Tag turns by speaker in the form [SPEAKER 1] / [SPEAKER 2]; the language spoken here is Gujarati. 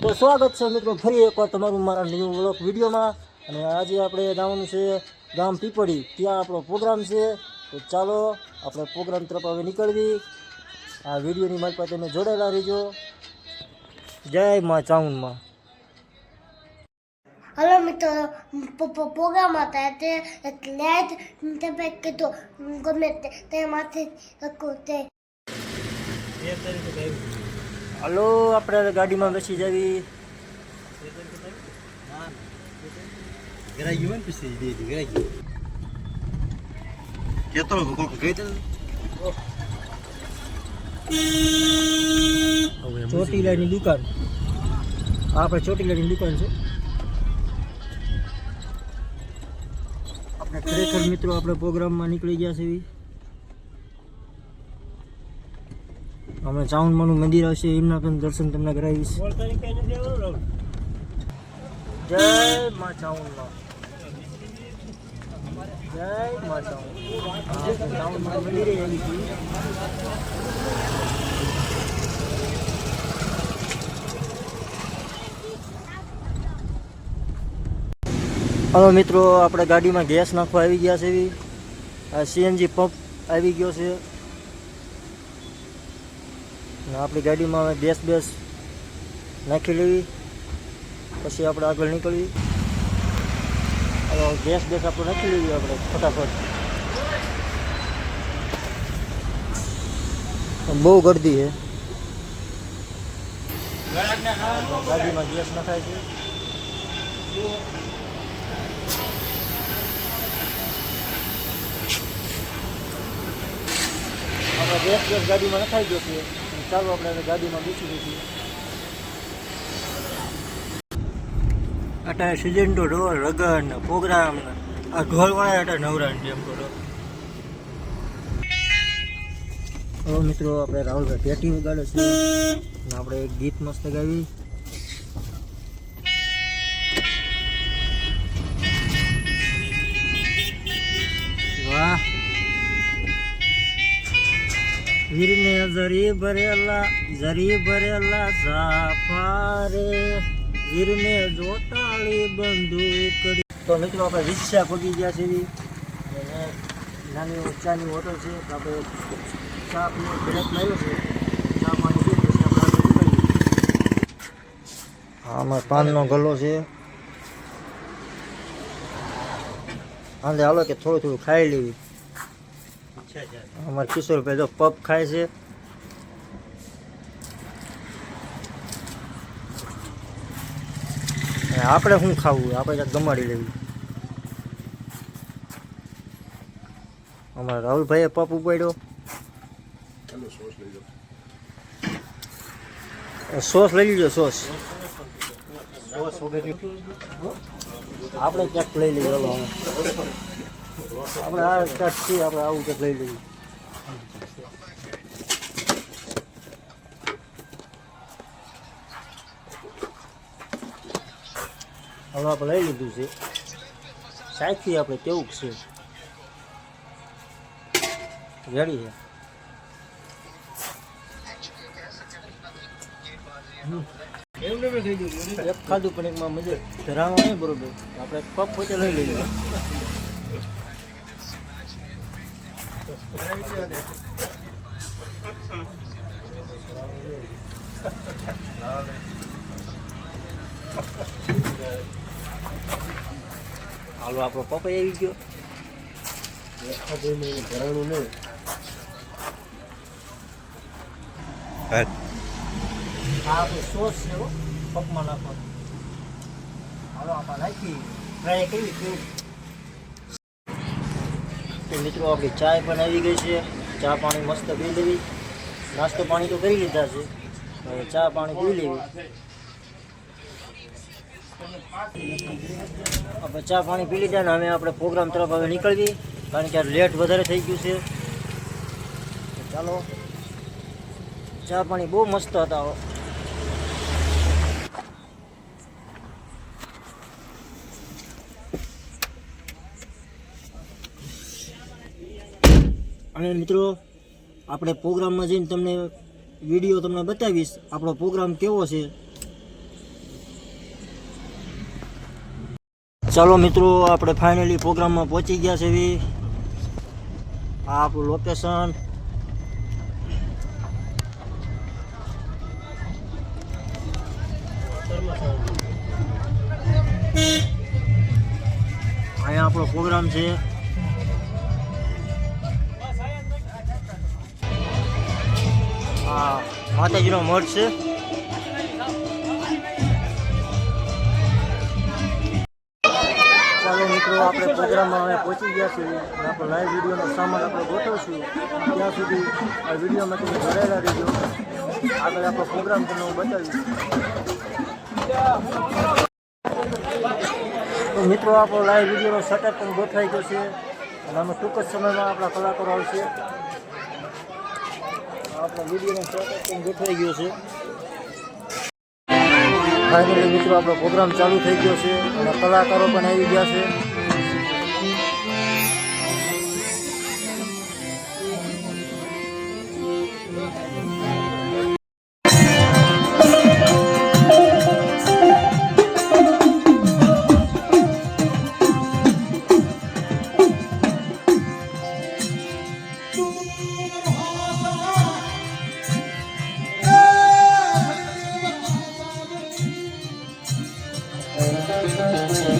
[SPEAKER 1] તો સ્વાગત છે મિત્રો ફરી એકવાર તમારું મારા ન્યૂ બ્લોક વિડીયોમાં. અને આજે આપણે જવાનું છે ગામ પીપળી. ત્યાં આપણો પ્રોગ્રામ છે. તો ચાલો આપણે પ્રોગ્રામ તરફ હવે નીકળવી. આ વિડીયોની મારી પાસે તમે જોડાયેલા રહીજો. જય મા ચાઉનમાં
[SPEAKER 2] હલો મિત્રો પ્રોગ્રામ હતા તે એટલે જ તમે કીધું ગમે તે તેમાંથી તે.
[SPEAKER 1] હલો આપણે ગાડીમાં બેસી જવી.
[SPEAKER 3] તો
[SPEAKER 1] ચોટીલાની દુકાન. આ આપણે ચોટીલાની દુકાન છે. આપણે ખરેખર મિત્રો આપણે પ્રોગ્રામમાં નીકળી ગયા છે એવી અમે ચાઉન્ડમાનું મંદિર આવશે એમના પણ દર્શન તમને કરાવીશ. જય મા ચાઉન્ડમાં જય મા હવે મિત્રો, આપણે ગાડીમાં ગેસ નાખવા આવી ગયા છે એવી. સીએનજી પંપ આવી ગયો છે. અને આપણી ગાડીમાં હવે ગેસ બેસ નાખી લેવી. પછી આપણે આગળ નીકળવી. હવે ગેસ બેસ આપણે નાખી લેવી આપણે ફટાફટ. બહુ ગરદી છે. ગાડીમાં ગેસ નખાય છે. આપણે ગેસ ગેસ ગાડીમાં નખાઈ ગયો છે. ચાલો આપણે હવે ગાડીમાં બેસી જઈશું અટાણે સિજન્ટો ઢોલ રગન ને પ્રોગ્રામ આ ઢોલ વાળા નવરાણ જેમ કરો હવે મિત્રો આપણે રાહુલભાઈ પેટી વગાડે છે. આપણે એક ગીત મસ્ત ગાવી. વીરને જરી ભરેલા જરી ભરેલા સાફારે વીરને જોટાળી બંદૂક તો મિત્રો આપણે રિક્ષા પગી ગયા છે એવી અને નાની ચાની હોટલ છે તો આપણે ચા પીને બ્રેક લાવ્યો છે ચા પાણી પી પછી આપણે આગળ નીકળીએ. હા અમારે પાનનો ગલ્લો છે આંધે હાલો કે થોડું થોડું ખાઈ લેવી અમારા કિશોરભાઈ તો પપ ખાય છે આપણે શું ખાવું આપણે ક્યાંક ગમાડી લેવી. અમારા રાહુલભાઈએ પપ ઉપાડ્યો. સોસ લઈ લીધો સોસ. આપણે ક્યાંક લઈ લઈએ ચલો આપણે આ ક્યાંક છીએ આપણે આવું ક્યાંક લઈ લઈએ. હવે આપણે લઈ લીધું છે. સાચી આપણે કેવું છે? રેડી છે. એક ખાધું પણ એકમાં મજા ધરાવવા નહીં બરોબર. આપણે પગ પોતે લઈ લઈએ. હાલો, આપણો પપ્પા આવી ગયો. ઘરાણું નહીં આ સોસ છે પગમાં નાખો હાલો આપણે નાખી. ટ્રાય કરી કેવું મિત્રો, આપણી ચાય પણ આવી ગઈ છે. ચા પાણી મસ્ત પી લેવી. નાસ્તો પાણી તો કરી લીધા છે. ચા પાણી પી લેવી. આપણે ચા પાણી પી લીધા ને હવે આપણે પ્રોગ્રામ તરફ હવે નીકળવી કારણ કે લેટ વધારે થઈ ગયું છે. ચાલો. ચા પાણી બહુ મસ્ત હતા અને મિત્રો, આપણે પ્રોગ્રામમાં જઈને તમને વીડિયો તમને બતાવીશ, આપણો પ્રોગ્રામ કેવો છે. ચાલો મિત્રો, આપણે ફાઇનલી પ્રોગ્રામમાં પહોંચી ગયા છે એવી આ આપણું લોકેશન અહીંયા આપણો પ્રોગ્રામ છે. માતાજીનો મઠ છે. મિત્રો, આપણે પ્રોગ્રામમાં હવે પહોંચી ગયા છીએ અને આપણો લાઈવ વિડીયોનો સામાન આપણે ગોઠવશું. ત્યાં સુધી આ વિડીયોમાં તમે જોડાયેલા રહેજો. આગળ આપણો પ્રોગ્રામ તમને હું બતાવીશ. તો મિત્રો, આપણો લાઈવ વિડીયોનો સેટઅપ પણ ગોઠવાઈ ગયો છે અને અમે ટૂંક જ સમયમાં આપણા કલાકારો આવશે. આપણો વિડીયોનો સેટઅપ પણ ગોઠવાઈ ગયો છે. ફાઇનલી મિત્રો, આપણો પ્રોગ્રામ ચાલુ થઈ ગયો છે અને કલાકારો પણ આવી ગયા છે.
[SPEAKER 4] મારી